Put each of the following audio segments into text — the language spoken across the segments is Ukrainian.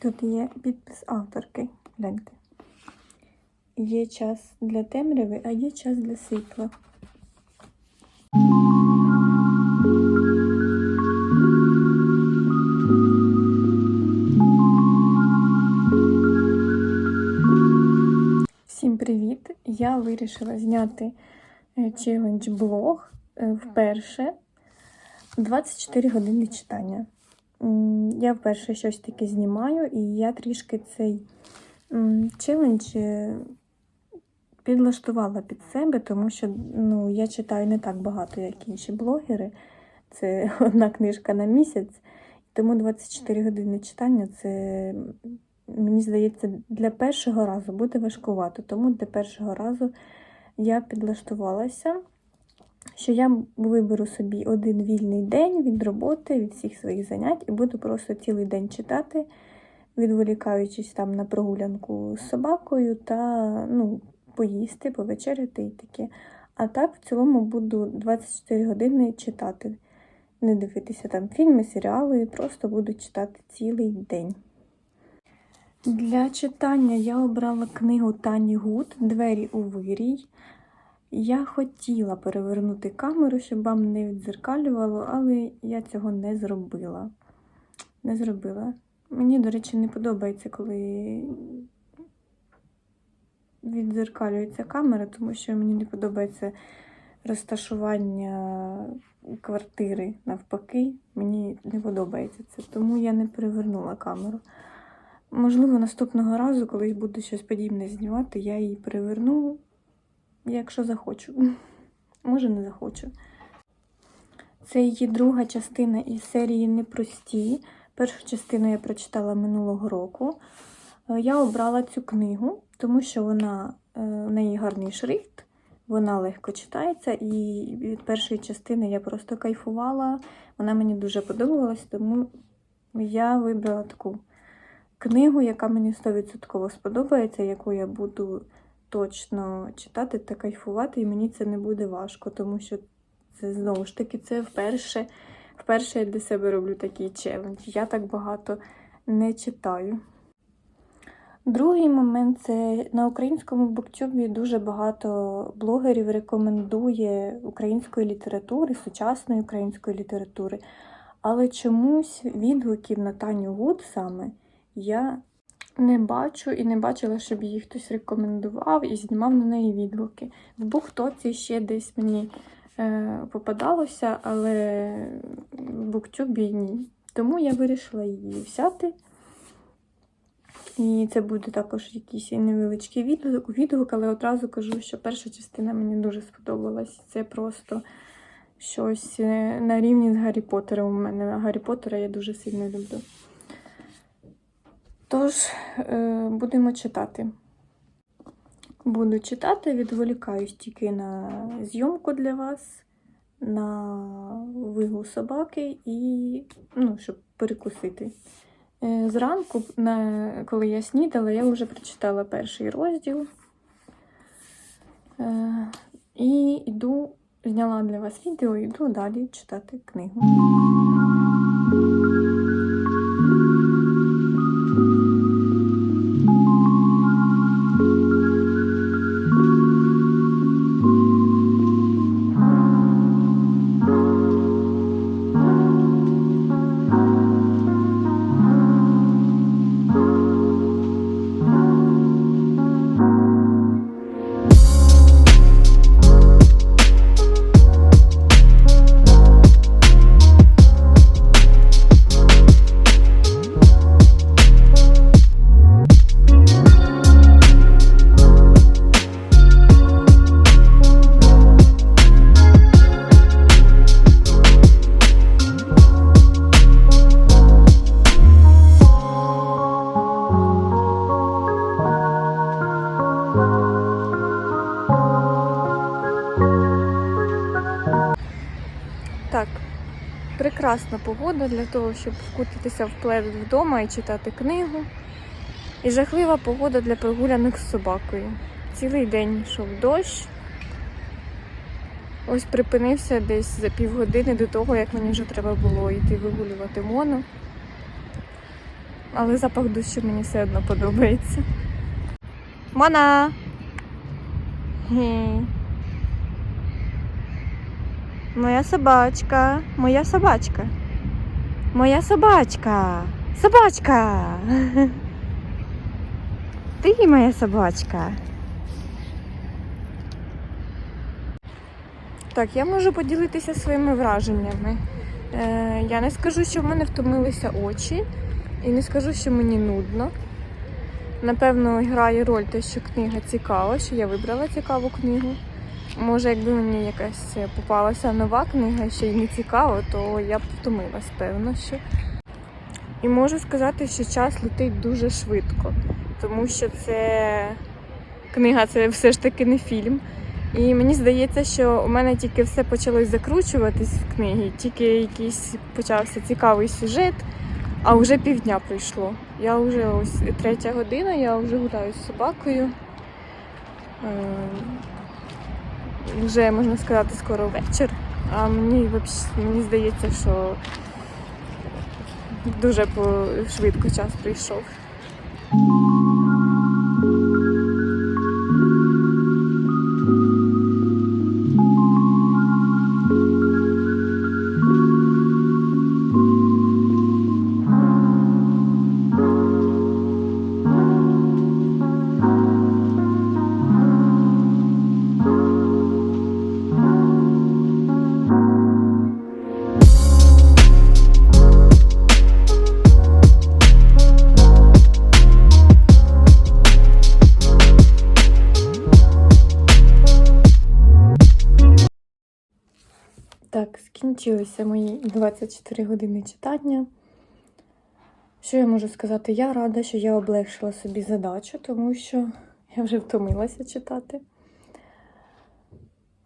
Тут є підпис авторки. Гляньте. Є час для темряви, а є час для світла. Всім привіт! Я вирішила зняти е, челендж блог е, вперше 24 години читання. Я вперше щось таке знімаю, і я трішки цей челендж е, підлаштувала під себе, тому що ну, я читаю не так багато, як інші блогери. Це одна книжка на місяць. Тому 24 години читання це, мені здається, для першого разу буде важкувато. Тому для першого разу я підлаштувалася, що я виберу собі один вільний день від роботи, від всіх своїх занять, і буду просто цілий день читати, відволікаючись там на прогулянку з собакою та ну, поїсти, повечеряти і таке. А так, в цілому буду 24 години читати. Не дивитися там фільми, серіали, просто буду читати цілий день. Для читання я обрала книгу Тані Гуд Двері у вирій. Я хотіла перевернути камеру, щоб вам не відзеркалювало, але я цього не зробила. Не зробила. Мені, до речі, не подобається, коли відзеркалюється камера, тому що мені не подобається розташування квартири навпаки. Мені не подобається це, тому я не перевернула камеру. Можливо, наступного разу, коли буду щось подібне знімати, я її переверну, якщо захочу. Може, не захочу. Це її друга частина із серії Непрості. Першу частину я прочитала минулого року. Е, Я обрала цю книгу, тому що вона е, в неї гарний шрифт, вона легко читається, і від першої частини я просто кайфувала. Вона мені дуже подобалась, тому я вибрала таку книгу, яка мені 100% сподобається, яку я буду точно читати та кайфувати, і мені це не буде важко, тому що це знову ж таки це вперше. Вперше я для себе роблю такий челендж. Я так багато не читаю. Другий момент це на українському буктюбі дуже багато блогерів рекомендує української літератури, сучасної української літератури. Але чомусь відгуків на Таню Гуд саме я не бачу і не бачила, щоб її хтось рекомендував і знімав на неї відгуки. В буктоці ще десь мені е, попадалося, але в буктюбі ні. Тому я вирішила її взяти. І це буде також якийсь невеличкий відгук, але одразу кажу, що перша частина мені дуже сподобалась. Це просто щось е, на рівні з Гаррі Поттером у мене. Гаррі Поттера я дуже сильно люблю. Тож, е, будемо читати. Буду читати, відволікаюсь тільки на зйомку для вас, на вигул собаки і, ну, щоб перекусити. Е, Зранку, коли я снідала, я вже прочитала перший розділ. Е, І йду, зняла для вас відео йду далі читати книгу. Прекрасна погода для того, щоб вкутитися в плед вдома і читати книгу. І жахлива погода для прогулянок з собакою. Цілий день йшов дощ. Ось припинився десь за півгодини до того, як мені вже треба було йти вигулювати моно. але запах душі мені все одно подобається. Мона! Гі. Моя собачка, моя собачка. Моя собачка. Собачка. Ти моя собачка. Так, я можу поділитися своїми враженнями. Е, я не скажу, що в мене втомилися очі, і не скажу, що мені нудно. Напевно, грає роль те, що книга цікава, що я вибрала цікаву книгу. Може, якби мені якась попалася нова книга, ще й не цікаво, то я б втомилась, певно, що. І можу сказати, що час летить дуже швидко, тому що це книга це все ж таки не фільм. І мені здається, що у мене тільки все почалось закручуватись в книгі, тільки якийсь почався цікавий сюжет, а вже півдня пройшло. Я вже ось третя година, я вже гуляю з собакою. Вже можна сказати, скоро вечір. А мені мені здається, що дуже по- швидко час прийшов. Скінчилися мої 24 години читання. Що я можу сказати? Я рада, що я облегшила собі задачу, тому що я вже втомилася читати.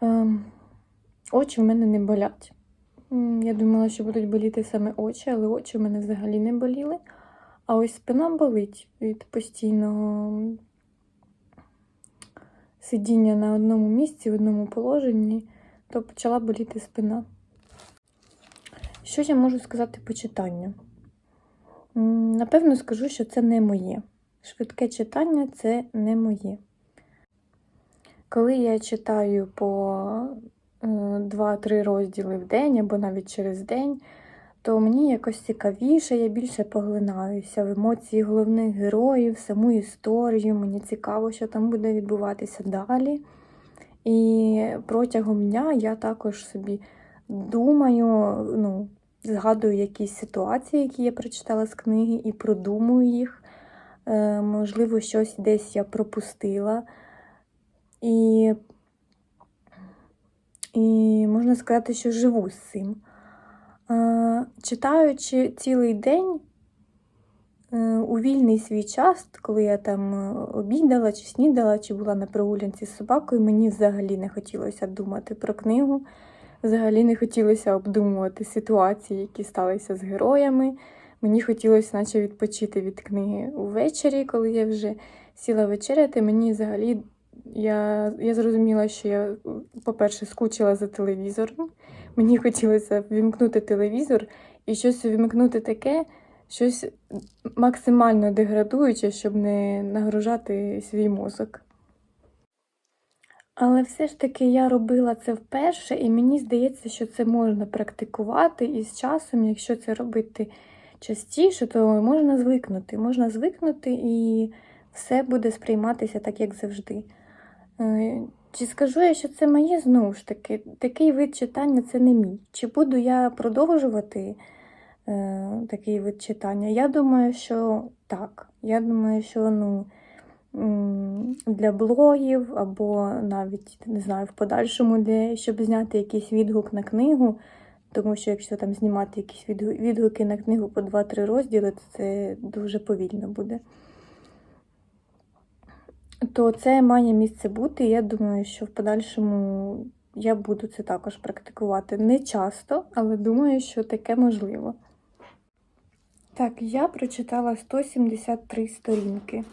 Ем, очі в мене не болять. Я думала, що будуть боліти саме очі, але очі в мене взагалі не боліли. А ось спина болить від постійного сидіння на одному місці, в одному положенні то почала боліти спина. Що я можу сказати по читанню? Напевно, скажу, що це не моє. Швидке читання це не моє. Коли я читаю по 2-3 розділи в день або навіть через день, то мені якось цікавіше, я більше поглинаюся в емоції головних героїв, саму історію. Мені цікаво, що там буде відбуватися далі. І протягом дня я також собі думаю, ну, згадую якісь ситуації, які я прочитала з книги, і продумую їх. Е, можливо, щось десь я пропустила. І, і можна сказати, що живу з цим. Е, читаючи цілий день, Е, у вільний свій час, коли я там обідала, чи снідала, чи була на прогулянці з собакою, мені взагалі не хотілося думати про книгу, взагалі не хотілося обдумувати ситуації, які сталися з героями. Мені хотілося, наче відпочити від книги увечері, коли я вже сіла вечеряти. Мені взагалі я, я зрозуміла, що я, по-перше, скучила за телевізором. Мені хотілося вімкнути телевізор і щось увімкнути таке, щось максимально деградуюче, щоб не нагружати свій мозок. Але все ж таки я робила це вперше, і мені здається, що це можна практикувати, і з часом, якщо це робити частіше, то можна звикнути. Можна звикнути і все буде сприйматися так, як завжди. Е, Чи скажу я, що це моє знову ж таки, такий вид читання це не мій. Чи буду я продовжувати е, такий вид читання? Я думаю, що так. Я думаю, що ну, для блогів або навіть не знаю, в подальшому, для, щоб зняти якийсь відгук на книгу. Тому що якщо там знімати якісь відгуки на книгу по 2-3 розділи, то це дуже повільно буде. То це має місце бути. Я думаю, що в подальшому я буду це також практикувати. Не часто, але думаю, що таке можливо. Так, я прочитала 173 сторінки.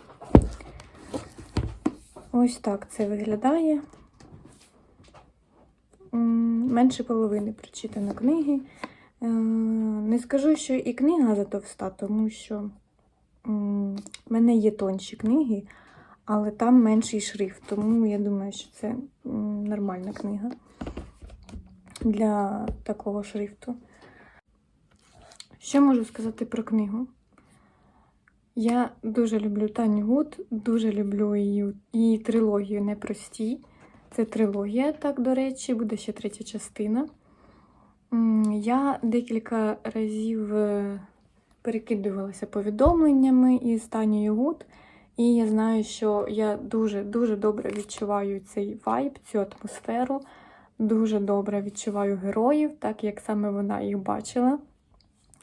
Ось так це виглядає. Менше половини прочитано книги. Е, Не скажу, що і книга затовста, тому що в мене є тонші книги, але там менший шрифт, тому я думаю, що це нормальна книга для такого шрифту. Що можу сказати про книгу? Я дуже люблю Таню Гуд, дуже люблю її, її трилогію Непрості. Це трилогія, так, до речі, буде ще третя частина. Я декілька разів е, перекидувалася повідомленнями із Танею Гуд, і я знаю, що я дуже-дуже добре відчуваю цей вайб, цю атмосферу. Дуже добре відчуваю героїв, так як саме вона їх бачила.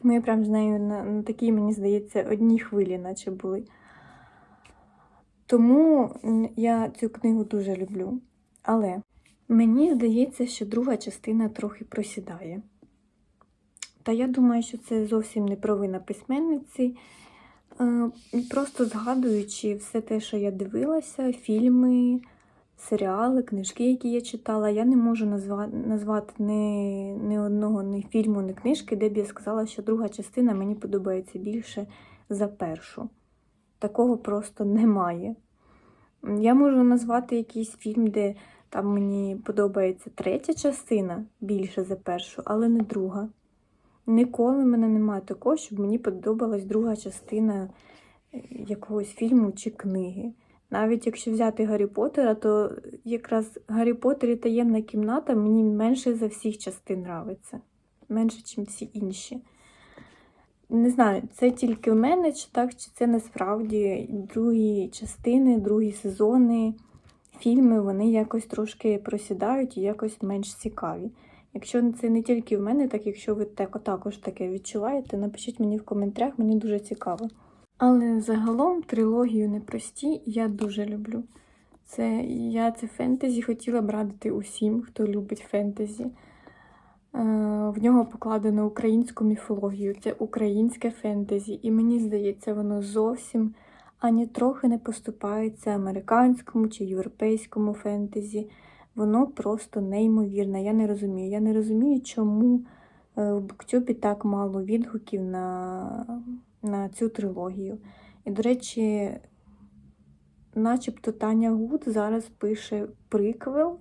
Ми прям з нею на, на такій, мені здається, одній хвилі, наче були. Тому я цю книгу дуже люблю. Але мені здається, що друга частина трохи просідає. Та я думаю, що це зовсім не провина письменниці. Е, Просто згадуючи все те, що я дивилася, фільми, серіали, книжки, які я читала, я не можу назва- назвати ні, ні одного ні фільму, ні книжки, де б я сказала, що друга частина мені подобається більше за першу. Такого просто немає. Я можу назвати якийсь фільм, де там мені подобається третя частина більше за першу, але не друга. Ніколи в мене немає такого, щоб мені подобалась друга частина е, якогось фільму чи книги. Навіть якщо взяти Гаррі Поттера, то якраз Гаррі Поттер і таємна кімната мені менше за всіх частин нравиться. Менше, ніж всі інші. Не знаю, це тільки в мене, чи так, чи це насправді другі частини, другі сезони, фільми, вони якось трошки просідають і якось менш цікаві. Якщо це не тільки в мене, так якщо ви так, також таке відчуваєте, напишіть мені в коментарях, мені дуже цікаво. Але загалом трилогію непрості я дуже люблю. Це я це фентезі хотіла б радити усім, хто любить фентезі. Е, В нього покладено українську міфологію, це українське фентезі, і мені здається, воно зовсім ані трохи не поступається американському чи європейському фентезі. Воно просто неймовірне. Я не розумію. Я не розумію, чому е, в Буктюбі так мало відгуків на, на цю трилогію. І, до речі, начебто Таня Гуд зараз пише приквел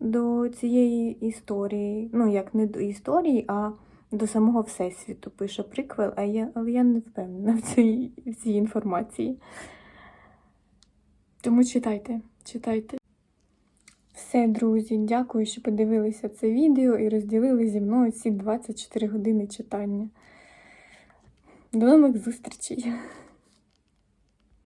до цієї історії. Ну, як не до історії, а до самого Всесвіту пише приквел, а я, але я не впевнена в цій, в цій інформації. Тому читайте, читайте. Все, друзі, дякую, що подивилися це відео і розділили зі мною ці 24 години читання. До нових зустрічей!